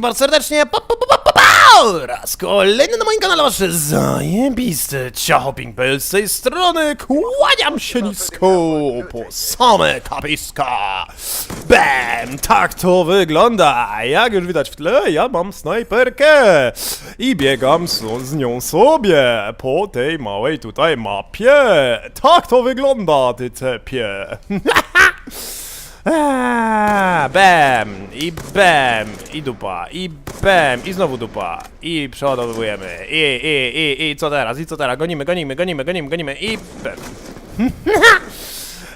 Bardzo serdecznie. Pa, pa, pa, pa, pa, pa, raz kolejny na moim kanale wasze zajebiste ciachoping.pl z tej strony. Kłaniam się nisko po same kapiska. Bam! Tak to wygląda. Jak już widać w tle, ja mam snajperkę i biegam z nią sobie po tej małej tutaj mapie. Tak to wygląda, ty cepie. Eee, Bam! I bam! I dupa! I bam! I znowu dupa! I przeładowujemy! I, i, i, i co teraz? I co teraz? Gonimy, gonimy, gonimy, gonimy, gonimy i bam!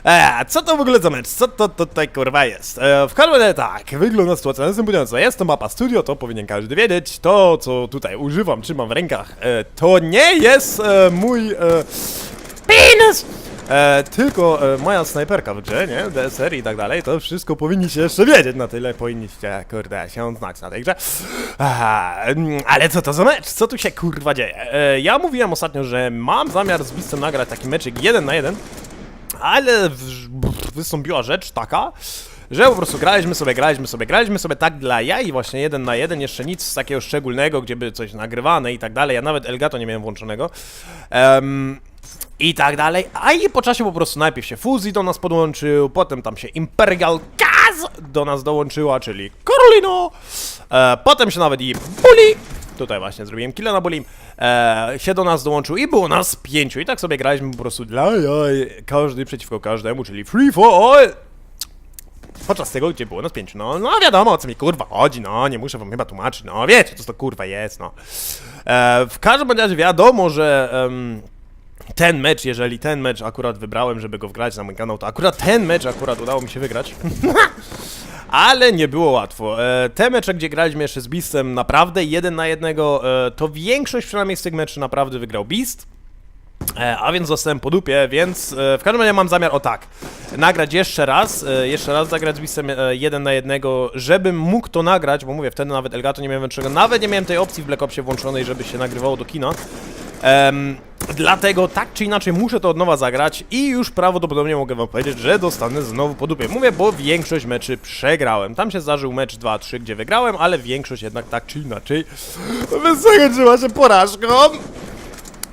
Eee, co to w ogóle za mecz? Co to tutaj kurwa jest? Eee, w razie tak, wygląda sytuacja następująco. Jest to mapa studio, to powinien każdy wiedzieć. To, co tutaj używam, trzymam w rękach, e, to nie jest e, mój e, penis! E, tylko e, moja snajperka w grze, nie? DSR i tak dalej, to wszystko powinniście jeszcze wiedzieć, na tyle powinniście, kurde, się znać na tej grze. Aha, mm, ale co to za mecz? Co tu się kurwa dzieje? E, ja mówiłem ostatnio, że mam zamiar z Bistem nagrać taki meczyk jeden na jeden, ale w, wystąpiła rzecz taka, że po prostu graliśmy sobie, graliśmy sobie, graliśmy sobie tak dla jaj, właśnie jeden na jeden, jeszcze nic takiego szczególnego, gdzie by coś nagrywane i tak dalej. Ja nawet Elgato nie miałem włączonego. Em, i tak dalej, a i po czasie po prostu najpierw się Fuzi do nas podłączył, potem tam się Imperial Kaz do nas dołączyła, czyli Carolino, e, potem się nawet i Bully, tutaj właśnie zrobiłem killa na Bully, e, się do nas dołączył i było nas pięciu i tak sobie graliśmy po prostu dla jaj, każdy przeciwko każdemu, czyli free for all. Podczas tego, gdzie było nas pięciu, no, no wiadomo o co mi kurwa chodzi, no, nie muszę wam chyba tłumaczyć, no, wiecie, co to kurwa jest, no. E, w każdym razie wiadomo, że ten mecz, jeżeli ten mecz akurat wybrałem, żeby go wgrać na mój kanał, to akurat ten mecz akurat udało mi się wygrać. Ale nie było łatwo. E, te mecze, gdzie graliśmy jeszcze z Beastem, naprawdę jeden na jednego, e, to większość przynajmniej z tych meczy naprawdę wygrał Beast. E, a więc zostałem po dupie, więc w każdym razie mam zamiar o tak, nagrać jeszcze raz, jeszcze raz zagrać z Beastem e, jeden na jednego, żebym mógł to nagrać, bo mówię, wtedy nawet Elgato nie miałem włączonego, nawet nie miałem tej opcji w Black Opsie włączonej, żeby się nagrywało do kina. Em, dlatego tak czy inaczej muszę to od nowa zagrać i już prawdopodobnie mogę wam powiedzieć, że dostanę znowu po dupie. Mówię, bo większość meczy przegrałem. Tam się zdarzył mecz 2-3, gdzie wygrałem, ale większość jednak tak czy inaczej zakończyła się porażką.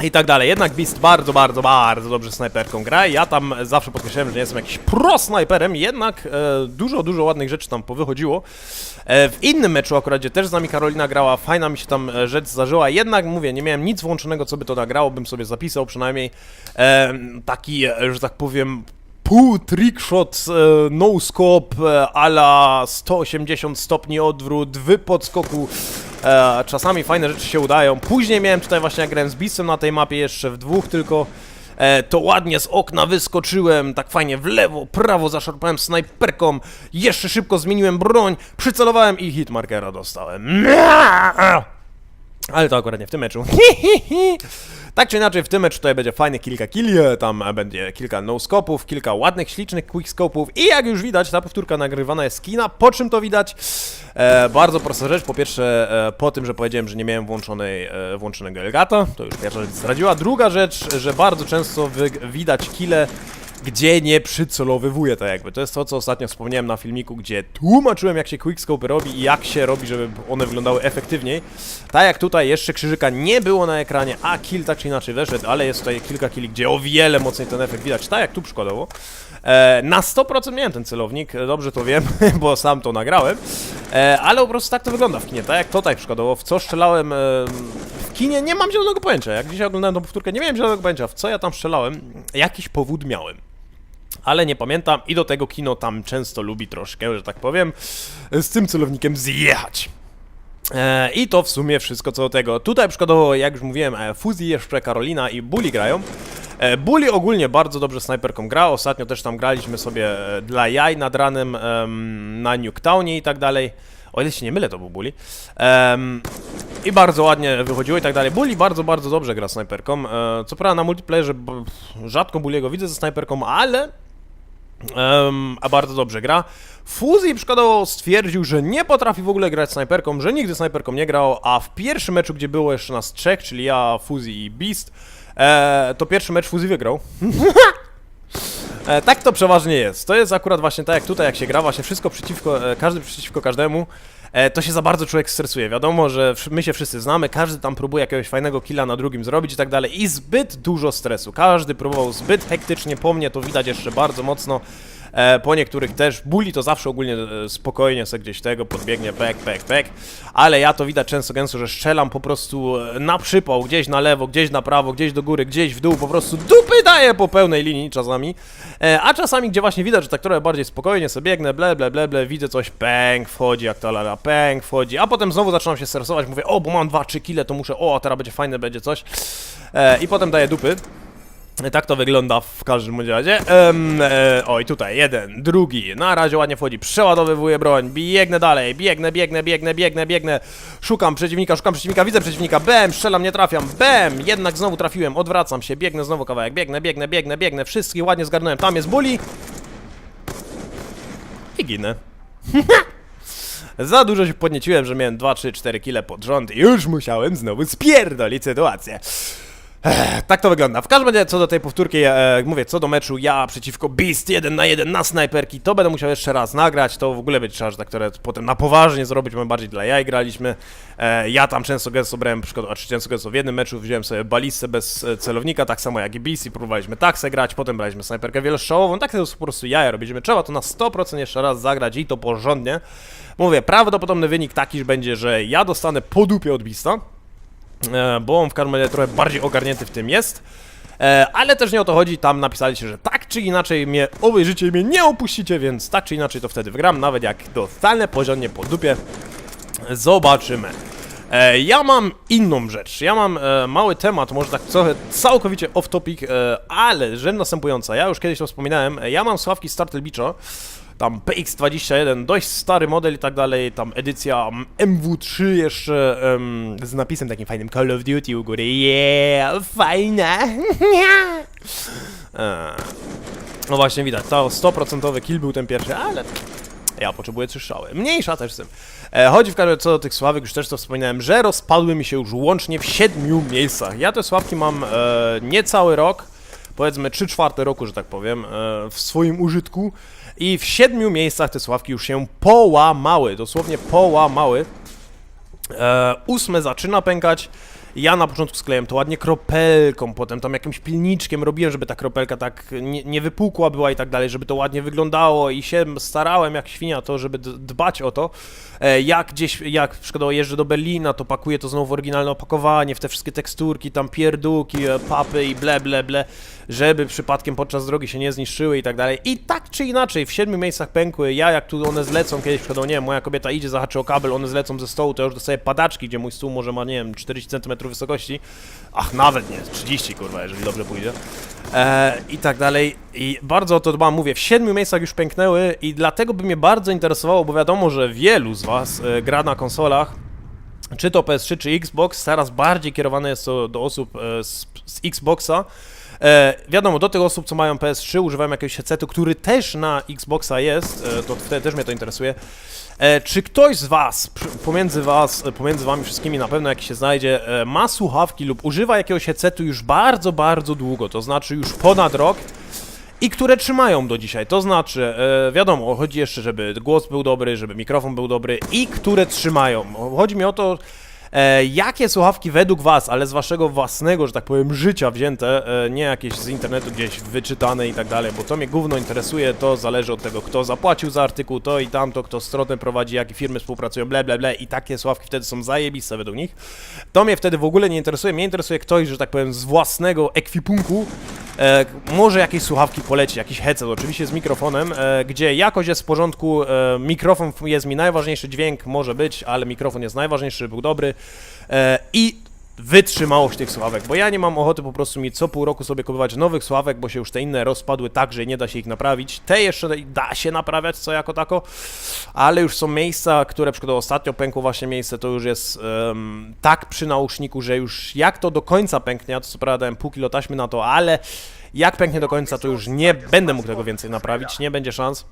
I tak dalej. Jednak Beast bardzo, bardzo, bardzo dobrze snajperką gra. Ja tam zawsze podkreślałem, że nie jestem jakiś pro snajperem, jednak e, dużo, dużo ładnych rzeczy tam powychodziło. E, w innym meczu akurat, gdzie też z nami Karolina grała, fajna mi się tam e, rzecz zdarzyła. Jednak mówię, nie miałem nic włączonego, co by to nagrało, bym sobie zapisał przynajmniej e, taki, e, że tak powiem, pół trickshot, e, no scope, ala 180 stopni odwrót, wy podskoku. E, czasami fajne rzeczy się udają. Później miałem tutaj właśnie, jak grałem z Beastem na tej mapie, jeszcze w dwóch tylko. E, to ładnie z okna wyskoczyłem, tak fajnie w lewo, prawo zaszarpałem snajperką, jeszcze szybko zmieniłem broń, przycelowałem i hitmarkera dostałem. Ale to akurat nie w tym meczu. tak czy inaczej, w tym meczu tutaj będzie fajnych kilka killi, tam będzie kilka no-scopów, kilka ładnych, ślicznych quick-scopów i jak już widać, ta powtórka nagrywana jest kina. Po czym to widać? E, bardzo prosta rzecz. Po pierwsze, e, po tym, że powiedziałem, że nie miałem włączonej, e, włączonego Elgata, to już pierwsza rzecz zdradziła. Druga rzecz, że bardzo często widać kile gdzie nie przycelowywuje to jakby. To jest to, co ostatnio wspomniałem na filmiku, gdzie tłumaczyłem, jak się quickscope robi i jak się robi, żeby one wyglądały efektywniej. Tak jak tutaj jeszcze krzyżyka nie było na ekranie, a kill tak czy inaczej weszedł, ale jest tutaj kilka killi, gdzie o wiele mocniej ten efekt widać, tak jak tu przykładowo. E, na 100% miałem ten celownik, dobrze to wiem, bo sam to nagrałem, e, ale po prostu tak to wygląda w kinie, tak jak tutaj przykładowo, w co strzelałem e, w kinie, nie mam zielonego pojęcia, jak dzisiaj oglądałem tą powtórkę, nie miałem zielonego pojęcia, w co ja tam strzelałem, jakiś powód miałem ale nie pamiętam i do tego kino tam często lubi troszkę, że tak powiem, z tym celownikiem zjechać. E, I to w sumie wszystko co do tego. Tutaj przykładowo, jak już mówiłem, e, Fuzi jeszcze Karolina i Bully grają. E, Bully ogólnie bardzo dobrze snajperką gra. Ostatnio też tam graliśmy sobie dla jaj nad ranem em, na Nuketownie i tak dalej. O ile się nie mylę, to był Bully. I bardzo ładnie wychodziło i tak dalej. Bully bardzo, bardzo dobrze gra snajperką. Co prawda na multiplayerze rzadko Bulliego widzę ze snajperką, ale Em, a bardzo dobrze gra. Fuzi przykładowo stwierdził, że nie potrafi w ogóle grać snajperką, że nigdy snajperką nie grał, a w pierwszym meczu, gdzie było jeszcze nas trzech, czyli ja, Fuzi i Beast, e, to pierwszy mecz Fuzi wygrał. E, tak to przeważnie jest. To jest akurat właśnie tak jak tutaj, jak się gra, właśnie wszystko przeciwko, e, każdy przeciwko każdemu. e, to się za bardzo człowiek stresuje. Wiadomo, że my się wszyscy znamy, każdy tam próbuje jakiegoś fajnego killa na drugim zrobić i tak dalej i zbyt dużo stresu. Każdy próbował zbyt hektycznie, po mnie to widać jeszcze bardzo mocno. E, po niektórych też buli to zawsze ogólnie e, spokojnie se gdzieś tego podbiegnie pek, pek, pek, ale ja to widać często gęsto, że strzelam po prostu e, na przypał, gdzieś na lewo, gdzieś na prawo, gdzieś do góry, gdzieś w dół, po prostu dupy daję po pełnej linii czasami, a czasami gdzie właśnie widać, że tak trochę bardziej spokojnie sobie biegnę, ble, ble, ble, ble, widzę coś, pęk, wchodzi jak to lala, pęk, wchodzi, a potem znowu zaczynam się stresować, mówię, o, bo mam 2-3 kile, to muszę, o, teraz będzie fajne, będzie coś, i potem daję dupy. Tak to wygląda w każdym bądź razie. Em, e, oj, tutaj jeden, drugi. Na razie ładnie wchodzi. Przeładowywuję broń. Biegnę dalej. Biegnę, biegnę, biegnę, biegnę, biegnę. Szukam przeciwnika, szukam przeciwnika. Widzę przeciwnika. Bem, strzelam, nie trafiam. Bem, jednak znowu trafiłem. Odwracam się. Biegnę znowu kawałek. Biegnę, biegnę, biegnę, biegnę. Wszystkich ładnie zgarnąłem. Tam jest bully. I ginę. Za dużo się podnieciłem, że miałem 2, 3, 4 kile pod rząd i już musiałem znowu spierdolić sytuację. Ech, tak to wygląda. W każdym razie co do tej powtórki, e, mówię, co do meczu ja przeciwko Beast 1 na 1 na snajperki, to będę musiał jeszcze raz nagrać, to w ogóle być trzeba, że tak, które potem na poważnie zrobić, my bardziej dla jaj graliśmy. E, ja tam często gęsto brałem, przykład, czy często gęsto w jednym meczu wziąłem sobie balistę bez e, celownika, tak samo jak i Beast i próbowaliśmy taksę grać, potem braliśmy snajperkę wielostrzałową, tak to po prostu jaja robiliśmy. Trzeba to na 100% jeszcze raz zagrać i to porządnie. Mówię, prawdopodobny wynik taki będzie, że ja dostanę po dupie od Beasta, bo on w każdym razie trochę bardziej ogarnięty w tym jest. E, ale też nie o to chodzi, tam napisali się, że tak czy inaczej mnie obejrzycie i mnie nie opuścicie, więc tak czy inaczej to wtedy wygram, nawet jak dostanę porządnie po dupie. Zobaczymy. E, ja mam inną rzecz. Ja mam e, mały temat, może tak trochę całkowicie off topic, e, ale rzecz następująca. Ja już kiedyś to wspominałem. E, ja mam sławki Startel Beacha. Tam PX21, dość stary model i tak dalej, tam edycja mm, MW3 jeszcze em, z napisem takim fajnym Call of Duty u góry. Yeah, fajne. e, no właśnie widać, to 100% kill był ten pierwszy, ale ja potrzebuję trzy strzały. Mniejsza też z tym. E, chodzi w każdym razie co do tych sławek, już też to wspominałem, że rozpadły mi się już łącznie w siedmiu miejscach. Ja te sławki mam e, niecały rok, powiedzmy 3 czwarte roku, że tak powiem, e, w swoim użytku i w siedmiu miejscach te sławki już się połamały, dosłownie połamały. E, ósme zaczyna pękać. Ja na początku sklejałem to ładnie kropelką, potem tam jakimś pilniczkiem robiłem, żeby ta kropelka tak nie, nie wypukła była i tak dalej, żeby to ładnie wyglądało i się starałem jak świnia to, żeby dbać o to. E, jak gdzieś, jak przykładowo jeżdżę do Berlina, to pakuję to znowu w oryginalne opakowanie, w te wszystkie teksturki, tam pierdółki, e, papy i ble, ble, ble, żeby przypadkiem podczas drogi się nie zniszczyły i tak dalej. I tak czy inaczej, w siedmiu miejscach pękły, ja jak tu one zlecą kiedyś, przykładowo, nie wiem, moja kobieta idzie, zahaczy o kabel, one zlecą ze stołu, to ja już dostaję padaczki, gdzie mój stół może ma, nie wiem, 40 cm wysokości. Ach, nawet nie, 30 kurwa, jeżeli dobrze pójdzie. E, I tak dalej. I bardzo o to dbam, mówię, w siedmiu miejscach już pęknęły i dlatego by mnie bardzo interesowało, bo wiadomo, że wielu z was e, gra na konsolach, czy to PS3, czy Xbox, teraz bardziej kierowane jest to do osób e, z, z Xboxa. E, wiadomo, do tych osób, co mają PS3, używają jakiegoś headsetu, który też na Xboxa jest, e, to wtedy też mnie to interesuje. E, czy ktoś z Was, pomiędzy Was, e, pomiędzy Wami wszystkimi na pewno jakiś się znajdzie, e, ma słuchawki lub używa jakiegoś headsetu już bardzo, bardzo długo, to znaczy już ponad rok i które trzymają do dzisiaj. To znaczy, e, wiadomo, chodzi jeszcze, żeby głos był dobry, żeby mikrofon był dobry i które trzymają. Chodzi mi o to, e, jakie słuchawki według Was, ale z Waszego własnego, że tak powiem, życia wzięte, e, nie jakieś z internetu gdzieś wyczytane i tak dalej, bo to mnie gówno interesuje, to zależy od tego, kto zapłacił za artykuł, to i tamto, kto stronę prowadzi, jakie firmy współpracują, ble, ble, ble i takie słuchawki wtedy są zajebiste według nich. To mnie wtedy w ogóle nie interesuje, mnie interesuje ktoś, że tak powiem, z własnego ekwipunku, E, może jakieś słuchawki poleci, jakiś headset, oczywiście z mikrofonem, e, gdzie jakość jest w porządku, e, mikrofon jest mi najważniejszy, dźwięk może być, ale mikrofon jest najważniejszy, był dobry e, i wytrzymałość tych słuchawek, bo ja nie mam ochoty po prostu mi co pół roku sobie kupować nowych słuchawek, bo się już te inne rozpadły tak, że nie da się ich naprawić. Te jeszcze da się naprawiać co jako tako, ale już są miejsca, które przykładowo ostatnio pękło właśnie miejsce, to już jest em, tak przy nauszniku, że już jak to do końca pęknie, ja to co prawda dałem pół kilo taśmy na to, ale jak pęknie do końca, to już nie będę mógł tego więcej naprawić, nie będzie szans.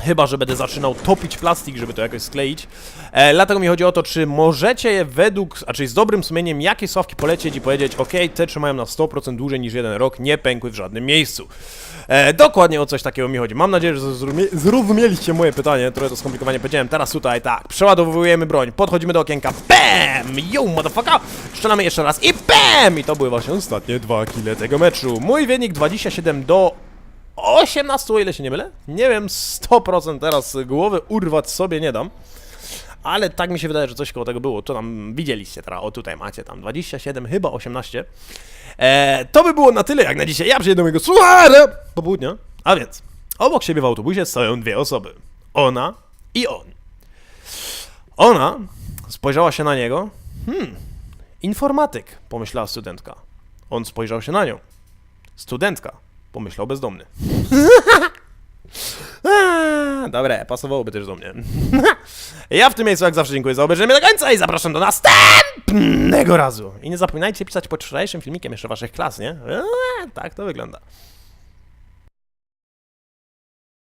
Chyba, że będę zaczynał topić plastik, żeby to jakoś skleić. E, dlatego mi chodzi o to, czy możecie je według, a czyli z dobrym sumieniem, jakie sławki polecieć i powiedzieć, ok, te trzymają na 100% dłużej niż jeden rok, nie pękły w żadnym miejscu. E, dokładnie o coś takiego mi chodzi. Mam nadzieję, że zrozumie, zrozumieliście moje pytanie, trochę to skomplikowanie powiedziałem. Teraz tutaj tak, przeładowujemy broń, podchodzimy do okienka, BAM! Yo, motherfucker! Strzelamy jeszcze raz i BAM! I to były właśnie ostatnie dwa kile tego meczu. Mój wynik 27 do 18, o ile się nie mylę? Nie wiem, 100% teraz głowy urwać sobie nie dam. Ale tak mi się wydaje, że coś koło tego było. To tam widzieliście teraz. O tutaj macie tam 27, chyba 18. E, to by było na tyle jak na dzisiaj. Ja przyjedę do mojego suara popołudnia. A więc, obok siebie w autobusie stoją dwie osoby. Ona i on. Ona spojrzała się na niego. Hmm, informatyk, pomyślała studentka. On spojrzał się na nią. Studentka, pomyślał bezdomny. Eee, Dobre, pasowałoby też do mnie. ja w tym miejscu jak zawsze dziękuję za obejrzenie do końca i zapraszam do następnego razu. I nie zapominajcie pisać pod wczorajszym filmikiem jeszcze waszych klas, nie? Eee, tak to wygląda.